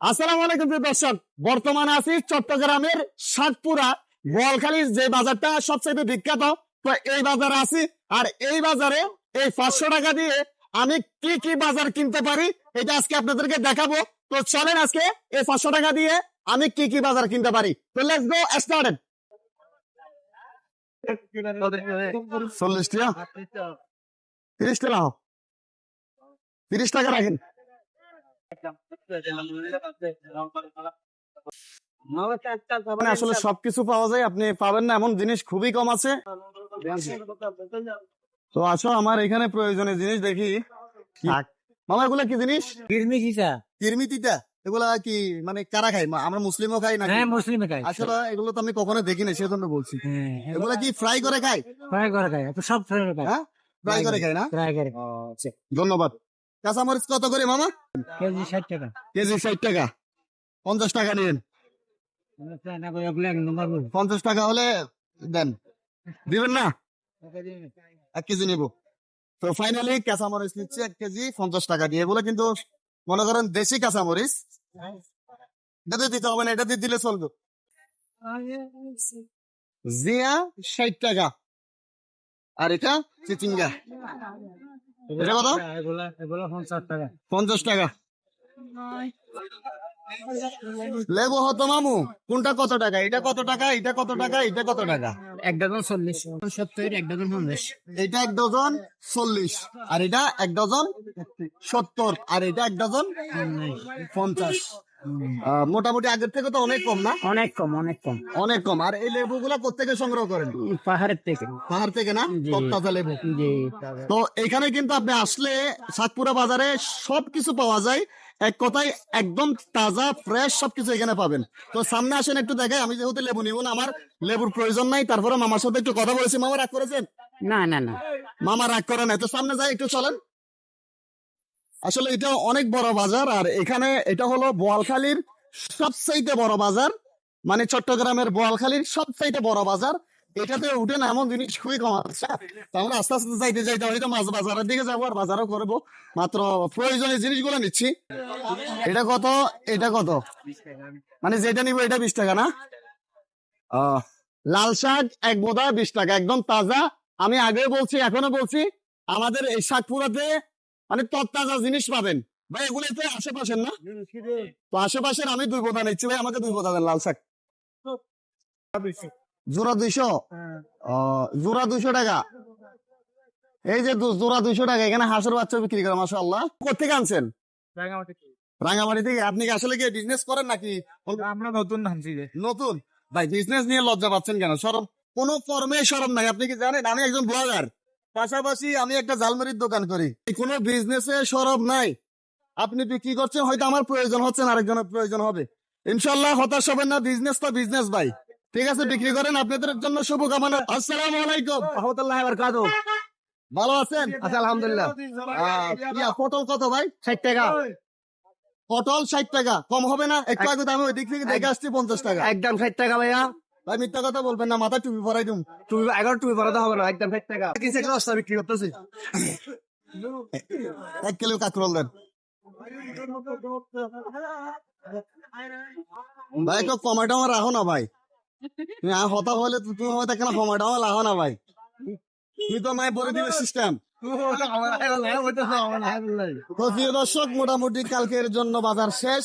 আসসালামু আলাইকুম প্রিয় দর্শক, বর্তমানে আছি চট্টগ্রামের সাতপুরা গোয়ালখালীর যে বাজারটা সবচেয়ে বিখ্যাত, তো এই বাজারে আছি। আর এই বাজারে এই পাঁচশো টাকা দিয়ে আমি কি কি বাজার কিনতে পারি, এটা আজকে আপনাদেরকে দেখাবো। তো চলেন আজকে এই পাঁচশো টাকা দিয়ে আমি কি কি বাজার কিনতে পারি। তো লেটস গো স্টার্টেড চল্লিশ টাকা তিরিশ টাকা। তিরিশ টাকা রাখেন। আসলে সবকিছু পাওয়া যায় আপনি পাবেন না এমন জিনিস খুবই কম আছে। তো আসো আমার এখানে প্রয়োজনীয় জিনিস দেখি। মামা এগুলা কি জিনিস? কিরমি এগুলা কি মানে কারা খাই আমরা মুসলিমও খাই না হ্যাঁ মুসলিম খাই। আসলে এগুলো তো আমি কখনো দেখি না সেজন্য বলছি। হ্যাঁ এগুলা কি ফ্রাই করে খাই ফ্রাই করে খাই সব ফ্রাই করে খাই হ্যাঁ? ফ্রাই করে খাই না? ফ্রাই করে। ধন্যবাদ। কাঁচামরিচ কত করে মামা? কেজি ষাট টাকা। কেজি ষাট টাকা। পঞ্চাশ টাকা নিন। বলি। পঞ্চাশ টাকা হলে দেন। দিবেন না? এক কেজি নেব। তো ফাইনালি কাঁচামরিচ নিচ্ছে এক কেজি পঞ্চাশ টাকা দিয়ে। এগুলো কিন্তু মনে করেন দেশি কাঁচামরিচ। এটা দিতে হবে না এটা দিয়ে দিলে চলবে। জিয়া ষাট টাকা। আর এটা চিচিঙ্গা। এটা কত? এগুলো এগুলো পঞ্চাশ টাকা। লেবু হতো মামু কোনটা কত টাকা? এটা কত টাকা? এটা কত টাকা? এটা কত টাকা? এক ডজন চল্লিশ। সত্তর এক ডজন পঞ্চাশ। এটা এক ডজন চল্লিশ। আর এটা এক ডজন সত্তর। আর এটা এক ডজন পঞ্চাশ। মোটামুটি আগের থেকে তো অনেক কম না? অনেক কম অনেক কম। অনেক কম। আর এই লেবু গুলা কোথেকে সংগ্রহ করেন? পাহাড়ের থেকে। পাহাড় থেকে না। তত্তাজা লেবু। তো এখানে কিন্তু আপনি আসলে সাতপুরা বাজারে সবকিছু পাওয়া যায়। এক কথায় একদম তাজা ফ্রেশ সবকিছু এখানে পাবেন। তো সামনে আসেন একটু দেখাই আমি যেহেতু লেবু নিব না আমার লেবুর প্রয়োজন নাই। তারপরে মামার সাথে একটু কথা বলেছি। মামা রাগ করেছেন? না না না। মামা রাগ করে নাই। তো সামনে যাই একটু চলেন। আসলে এটা অনেক বড় বাজার, আর এখানে এটা হলো বোয়ালখালীর সবচাইতে বড় বাজার। মানে চট্টগ্রামের বোয়ালখালীর সবচাইতে বড় বাজার। এটাতে উঠে না, এমন জিনিস খুবই কম আছে। তো আমরা আস্তে আস্তে যাইতে যাইতে হয়তো মাছ বাজারের দিকে যাব, আর বাজারও করব। মাত্র প্রয়োজনীয় জিনিসগুলো নিচ্ছি। এটা কত? এটা কত? মানে যেটা নিবো এটা বিশ টাকা না? লাল শাক এক বোধা বিশ টাকা, একদম তাজা। আমি আগে বলছি এখনও বলছি, আমাদের এই শাকপুরাতে মানে তত্তাজা জিনিস পাবেন। ভাই এগুলো তো আশেপাশের না? তো আশেপাশের আমি দুই বোধা নিচ্ছি। ভাই আমাকে দুই বোধা দেন লাল শাক। জোড়া দুইশো। জোড়া দুইশো? টাকা? এই যে জোড়া দুইশো টাকা এখানে হাঁসের বাচ্চা বিক্রি করে মাসা আল্লাহ কোথেকে আনছেন? রাঙ্গামাটি থেকে। আপনি কি আসলে কি বিজনেস করেন নাকি? আমরা নতুন ধানছি যে। নতুন? ভাই বিজনেস নিয়ে লজ্জা পাচ্ছেন কেন? সরম কোন ফর্মে সরম নাই। আপনি কি জানেন? আমি একজন ব্লগার পাশাপাশি আমি একটা জালমারির দোকান করি। কোন বিজনেসে সরব নাই। আপনি কি করছেন হয়তো আমার প্রয়োজন হচ্ছে না আরেকজনের প্রয়োজন হবে। ইনশাল্লাহ হতাশ হবেন না বিজনেস তো বিজনেস ভাই। ঠিক আছে বিক্রি করেন আপনাদের জন্য শুভকামনা। আসসালামু আলাইকুম। রহমতুল্লাহ বারকাতু ভালো আছেন? আচ্ছা আলহামদুলিল্লাহ। ইয়া, পটল কত ভাই? ষাট টাকা। পটল ষাট টাকা। কম হবে না? একটু আগে আমি ওই দিক থেকে দেখে আসছি পঞ্চাশ টাকা। একদম ষাট টাকা ভাইয়া। ভাই মিথ্যা কথা বলবেন না মাথা টুপি পরাই দিম। তুমি এগারো তুমি পড়াতে হবে না একদম ষাট টাকা। বিক্রি করতেছি? এক কিলো কাকরোল দেন। ভাই একটু কমাটা আমার রাখো না ভাই। তুমি হতা হলে তো তুমি হয়তো কেন কমাটা আমার রাখো না ভাই। তুমি তো মায় বলে দিবে সিস্টেম তো দর্শক মোটামুটি কালকের জন্য বাজার শেষ।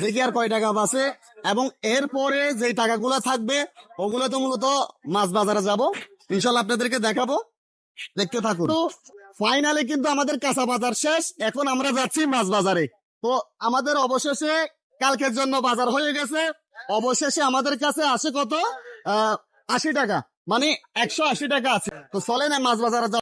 দেখি আর কয় টাকা বাঁচে। এবং এরপরে যে টাকাগুলো থাকবে ওগুলো তো মূলত মাছ বাজারে যাব। ইনশাল্লাহ আপনাদেরকে দেখাবো। দেখতে থাকুন। তো ফাইনালি কিন্তু আমাদের কাঁচা বাজার শেষ। এখন আমরা যাচ্ছি মাছ বাজারে। তো আমাদের অবশেষে কালকের জন্য বাজার হয়ে গেছে। অবশেষে আমাদের কাছে আসে কত? আহ, আশি টাকা। মানে একশো আশি টাকা আছে। তো চলে না মাছ বাজারে